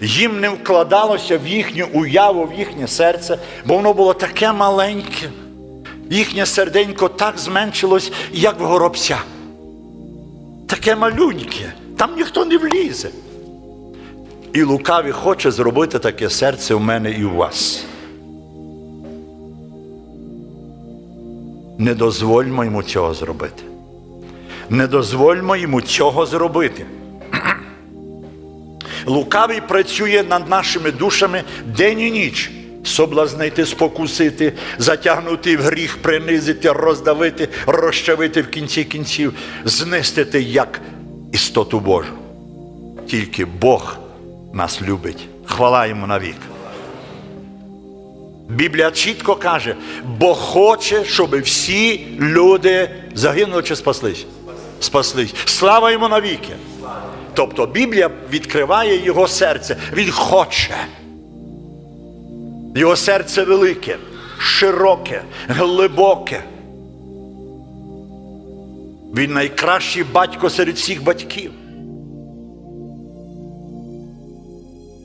їм не вкладалося в їхню уяву, в їхнє серце, бо воно було таке маленьке. Їхнє серденько так зменшилось, як в горобця. Таке малюньке, там ніхто не влізе. І лукавий хоче зробити таке серце у мене і у вас. Не дозвольмо йому цього зробити. Не дозвольмо йому цього зробити. Лукавий працює над нашими душами день і ніч. Соблазнити, спокусити, затягнути в гріх, принизити, роздавити, розчавити в кінці кінців, знистити як істоту Божу. Тільки Бог нас любить. Хвала йому навік. Біблія чітко каже, бо хоче, щоб всі люди загинули чи спаслись. Спаслись. Слава йому навіки. Тобто Біблія відкриває його серце. Він хоче. Його серце велике, широке, глибоке. Він найкращий батько серед всіх батьків.